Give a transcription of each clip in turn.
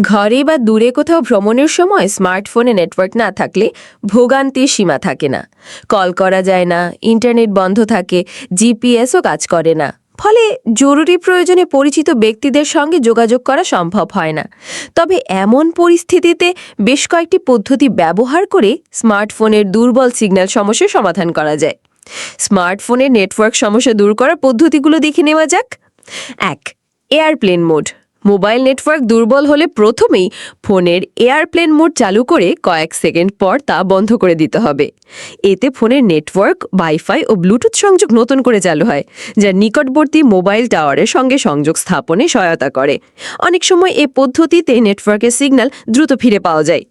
ঘরে বা দূরে কোথাও ভ্রমণের সময় স্মার্টফোনে নেটওয়ার্ক না থাকলে ভোগান্তির সীমা থাকে না। কল করা যায় না, ইন্টারনেট বন্ধ থাকে, জিপিএসও কাজ করে না। ফলে জরুরি প্রয়োজনে পরিচিত ব্যক্তিদের সঙ্গে যোগাযোগ করা সম্ভব হয় না। তবে এমন পরিস্থিতিতে বেশ কয়েকটি পদ্ধতি ব্যবহার করে স্মার্টফোনের দুর্বল সিগন্যাল সমস্যার সমাধান করা যায়। স্মার্টফোনের নেটওয়ার্ক সমস্যা দূর করার পদ্ধতিগুলো দেখে নেওয়া যাক। এক, এয়ারপ্লেন মোড। মোবাইল নেটওয়ার্ক দুর্বল হলে প্রথমেই ফোনের এয়ারপ্লেন মোড চালু করে কয়েক সেকেন্ড পর তা বন্ধ করে দিতে হবে। এতে ফোনের নেটওয়ার্ক ওয়াইফাই ও ব্লুটুথ সংযোগ নতুন করে চালু হয়, যা নিকটবর্তী মোবাইল টাওয়ারের সঙ্গে সংযোগ স্থাপনে সহায়তা করে। অনেক সময় এ পদ্ধতিতে নেটওয়ার্কের সিগন্যাল দ্রুত ফিরে পাওয়া যায়।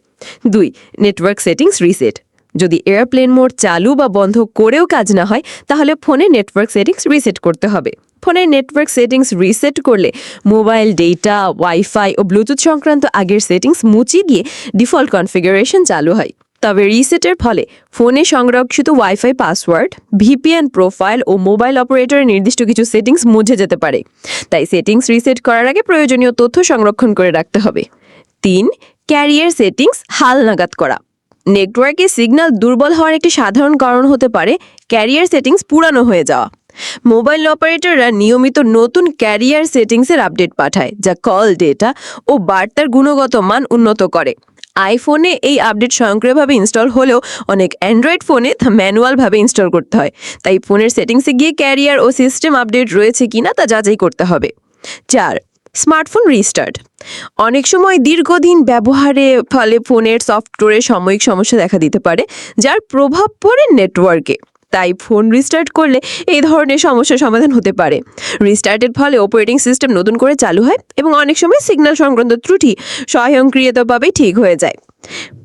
দুই, নেটওয়ার্ক সেটিংস রিসেট। যদি এয়ারপ্লেন মোড চালু বা বন্ধ করেও কাজ না হয়, তাহলে ফোনে নেটওয়ার্ক সেটিংস রিসেট করতে হবে। ফোনের নেটওয়ার্ক সেটিংস রিসেট করলে মোবাইল, ডেটা, ওয়াইফাই ও ব্লুটুথ সংক্রান্ত আগের সেটিংস মুচিয়ে দিয়ে ডিফল্ট কনফিগারেশন চালু হয়। তবে রিসেটের ফলে ফোনে সংরক্ষিত ওয়াইফাই পাসওয়ার্ড, ভিপিএন প্রোফাইল ও মোবাইল অপারেটরের নির্দিষ্ট কিছু সেটিংস মুছে যেতে পারে। তাই সেটিংস রিসেট করার আগে প্রয়োজনীয় তথ্য সংরক্ষণ করে রাখতে হবে। তিন, ক্যারিয়ার সেটিংস হাল নাগাদ করা। নেটওয়ার্কে সিগন্যাল দুর্বল হওয়ার একটি সাধারণ কারণ হতে পারে ক্যারিয়ার সেটিংস পুরানো হয়ে যাওয়া। মোবাইল অপারেটররা নিয়মিত নতুন ক্যারিয়ার সেটিংসের আপডেট পাঠায়, যা কল, ডেটা ও বার্তার গুণগত মান উন্নত করে। আইফোনে এই আপডেট স্বয়ংক্রিয়ভাবে ইনস্টল হলেও অনেক অ্যান্ড্রয়েড ফোনে তা ম্যানুয়ালভাবে ইনস্টল করতে হয়। তাই ফোনের সেটিংসে গিয়ে ক্যারিয়ার ও সিস্টেম আপডেট রয়েছে কিনা তা যাচাই করতে হবে। চার স্মার্টফোন রিস্টার্ট। অনেক সময় দীর্ঘদিন ব্যবহারে ফলে ফোনের সফটওয়্যারে সাময়িক সমস্যা দেখা দিতে পারে, যার প্রভাব পড়ে নেটওয়ার্কে। তাই ফোন রিস্টার্ট করলে এই ধরনের সমস্যার সমাধান হতে পারে। রিস্টার্টের ফলে অপারেটিং সিস্টেম নতুন করে চালু হয় এবং অনেক সময় সিগন্যাল সংক্রান্ত ত্রুটি স্বয়ংক্রিয়ভাবে ঠিক হয়ে যায়।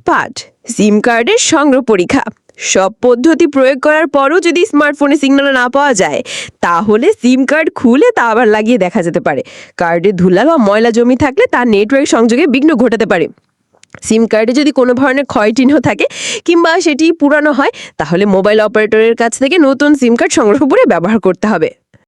পাঁচ সিম কার্ডের সংগ্রহ পরীক্ষা। সব পদ্ধতি প্রয়োগ করার পরও যদি স্মার্টফোনে সিগন্যাল না পাওয়া যায়, তাহলে সিম কার্ড খুলে তা আবার লাগিয়ে দেখা যেতে পারে। কার্ডে ধুলা বা ময়লা জমি থাকলে তা নেটওয়ার্ক সংযোগে বিঘ্ন ঘটাতে পারে। সিম কার্ডে যদি কোনো ধরনের ক্ষয়চিহ্ন থাকে কিংবা সেটি পুরানো হয়, তাহলে মোবাইল অপারেটরের কাছ থেকে নতুন সিম কার্ড সংগ্রহ করে ব্যবহার করতে হবে।